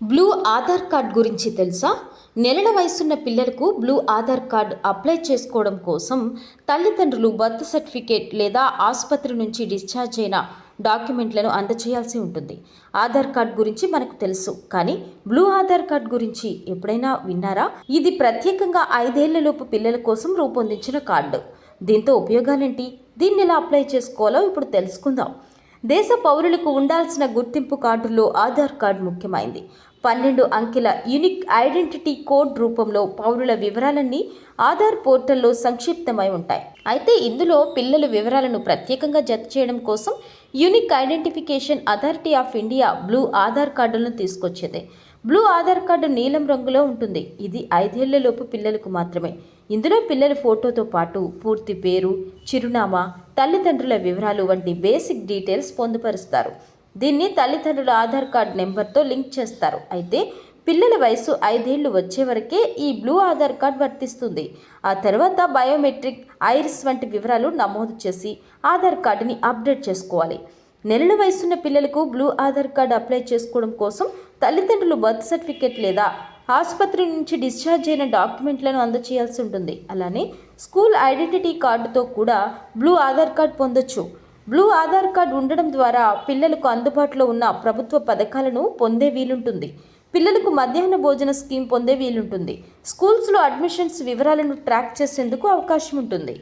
Blue Aadhaar card గురించి తెలుసా? నెలల వయసున్న పిల్లలకు బ్లూ ఆధార్ కార్డ్ అప్లై చేసుకోవడం కోసం తల్లిదండ్రులు బర్త్ సర్టిఫికేట్ లేదా ఆసుపత్రి నుంచి డిశ్చార్జ్ అయిన డాక్యుమెంట్లను అందచేయాల్సి ఉంటుంది. ఆధార్ కార్డ్ గురించి మనకు తెలుసు. కానీ బ్లూ ఆధార్ కార్డ్ గురించి ఎప్పుడైనా విన్నారా? ఇది ప్రత్యేకంగా ఐదేళ్ళలోపు పిల్లల కోసం రూపొందించిన కార్డు. దీంతో ఉపయోగాలేంటి? దీన్ని ఎలా అప్లై చేసుకోవాలో ఇప్పుడు తెలుసుకుందాం. దేశ పౌరులకు ఉండాల్సిన గుర్తింపు కార్డుల్లో ఆధార్ కార్డు ముఖ్యమైంది. పన్నెండు అంకెల యూనిక్ ఐడెంటిటీ కోడ్ రూపంలో పౌరుల వివరాలన్నీ ఆధార్ పోర్టల్లో సంక్షిప్తమై ఉంటాయి. అయితే ఇందులో పిల్లల వివరాలను ప్రత్యేకంగా జత చేయడం కోసం unique identification authority of India blue Aadhaar కార్డులను తీసుకొచ్చేదే. బ్లూ ఆధార్ కార్డు నీలం రంగులో ఉంటుంది. ఇది ఐదేళ్ళలోపు పిల్లలకు మాత్రమే. ఇందులో పిల్లల ఫోటోతో పాటు పూర్తి పేరు చిరునామా తల్లిదండ్రుల వివరాలు వంటి బేసిక్ డీటెయిల్స్ పొందుపరుస్తారు. దీన్ని తల్లిదండ్రుల ఆధార్ కార్డ్ నెంబర్తో లింక్ చేస్తారు. అయితే పిల్లల వయసు ఐదేళ్ళు వచ్చే వరకే ఈ బ్లూ ఆధార్ కార్డ్ వర్తిస్తుంది. ఆ తర్వాత బయోమెట్రిక్ ఐరిస్ వంటి వివరాలు నమోదు చేసి ఆధార్ కార్డుని అప్డేట్ చేసుకోవాలి. నెలల వయసున్న పిల్లలకు బ్లూ ఆధార్ కార్డు అప్లై చేసుకోవడం కోసం తల్లిదండ్రులు బర్త్ సర్టిఫికేట్ లేదా ఆసుపత్రి నుంచి డిశ్చార్జ్ అయిన డాక్యుమెంట్లను అందచేయాల్సి ఉంటుంది. అలానే స్కూల్ ఐడెంటిటీ కార్డుతో కూడా బ్లూ ఆధార్ కార్డ్ పొందొచ్చు. బ్లూ ఆధార్ కార్డ్ ఉండడం ద్వారా పిల్లలకు అందుబాటులో ఉన్న ప్రభుత్వ పథకాలను పొందే వీలుంటుంది. పిల్లలకు మధ్యాహ్న భోజన స్కీమ్ పొందే వీలుంటుంది. స్కూల్స్లో అడ్మిషన్స్ వివరాలను ట్రాక్ చేసేందుకు అవకాశం ఉంటుంది.